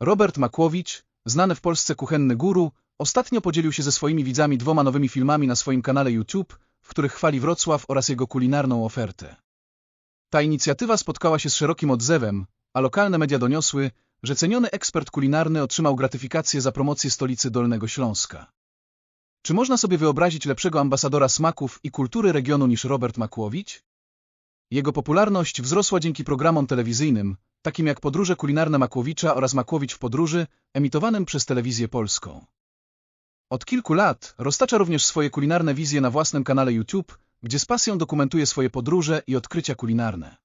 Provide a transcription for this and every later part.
Robert Makłowicz, znany w Polsce kuchenny guru, ostatnio podzielił się ze swoimi widzami dwoma nowymi filmami na swoim kanale YouTube, w których chwali Wrocław oraz jego kulinarną ofertę. Ta inicjatywa spotkała się z szerokim odzewem, a lokalne media doniosły, że ceniony ekspert kulinarny otrzymał gratyfikację za promocję stolicy Dolnego Śląska. Czy można sobie wyobrazić lepszego ambasadora smaków i kultury regionu niż Robert Makłowicz? Jego popularność wzrosła dzięki programom telewizyjnym, takim jak Podróże kulinarne Makłowicza oraz Makłowicz w podróży, emitowanym przez telewizję polską. Od kilku lat roztacza również swoje kulinarne wizje na własnym kanale YouTube, gdzie z pasją dokumentuje swoje podróże i odkrycia kulinarne.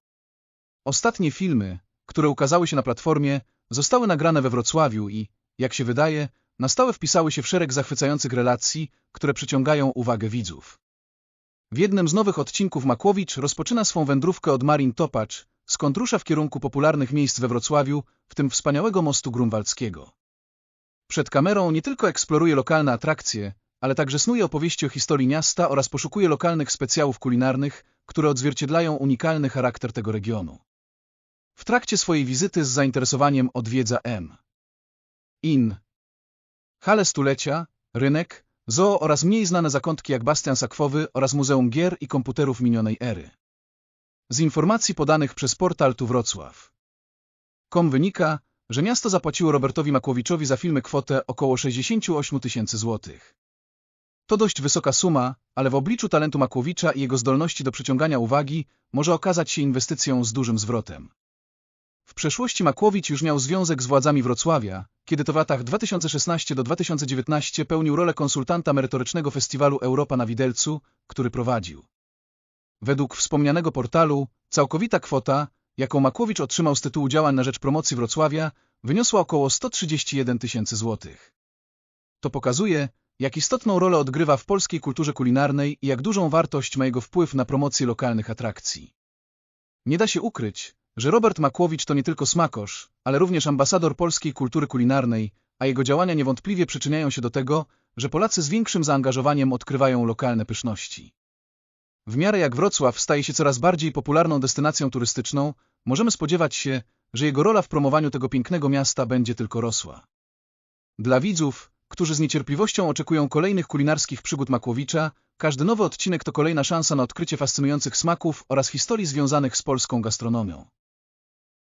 Ostatnie filmy, które ukazały się na platformie, zostały nagrane we Wrocławiu i, jak się wydaje, na stałe wpisały się w szereg zachwycających relacji, które przyciągają uwagę widzów. W jednym z nowych odcinków Makłowicz rozpoczyna swą wędrówkę od Marin Topacz, skąd rusza w kierunku popularnych miejsc we Wrocławiu, w tym wspaniałego mostu grunwaldzkiego. Przed kamerą nie tylko eksploruje lokalne atrakcje, ale także snuje opowieści o historii miasta oraz poszukuje lokalnych specjałów kulinarnych, które odzwierciedlają unikalny charakter tego regionu. W trakcie swojej wizyty z zainteresowaniem odwiedza M. In. Hale Stulecia, rynek, zoo oraz mniej znane zakątki jak Bastian Sakwowy oraz Muzeum Gier i Komputerów minionej ery. Z informacji podanych przez portal Tu Wrocław. Kom wynika, że miasto zapłaciło Robertowi Makłowiczowi za filmy kwotę około 68 tysięcy złotych. To dość wysoka suma, ale w obliczu talentu Makłowicza i jego zdolności do przyciągania uwagi może okazać się inwestycją z dużym zwrotem. W przeszłości Makłowicz już miał związek z władzami Wrocławia, kiedy to w latach 2016 do 2019 pełnił rolę konsultanta merytorycznego festiwalu Europa na Widelcu, który prowadził. Według wspomnianego portalu, całkowita kwota, jaką Makłowicz otrzymał z tytułu działań na rzecz promocji Wrocławia, wyniosła około 131 tysięcy złotych. To pokazuje, jak istotną rolę odgrywa w polskiej kulturze kulinarnej i jak dużą wartość ma jego wpływ na promocję lokalnych atrakcji. Nie da się ukryć, że Robert Makłowicz to nie tylko smakosz, ale również ambasador polskiej kultury kulinarnej, a jego działania niewątpliwie przyczyniają się do tego, że Polacy z większym zaangażowaniem odkrywają lokalne pyszności. W miarę jak Wrocław staje się coraz bardziej popularną destynacją turystyczną, możemy spodziewać się, że jego rola w promowaniu tego pięknego miasta będzie tylko rosła. Dla widzów, którzy z niecierpliwością oczekują kolejnych kulinarskich przygód Makłowicza, każdy nowy odcinek to kolejna szansa na odkrycie fascynujących smaków oraz historii związanych z polską gastronomią.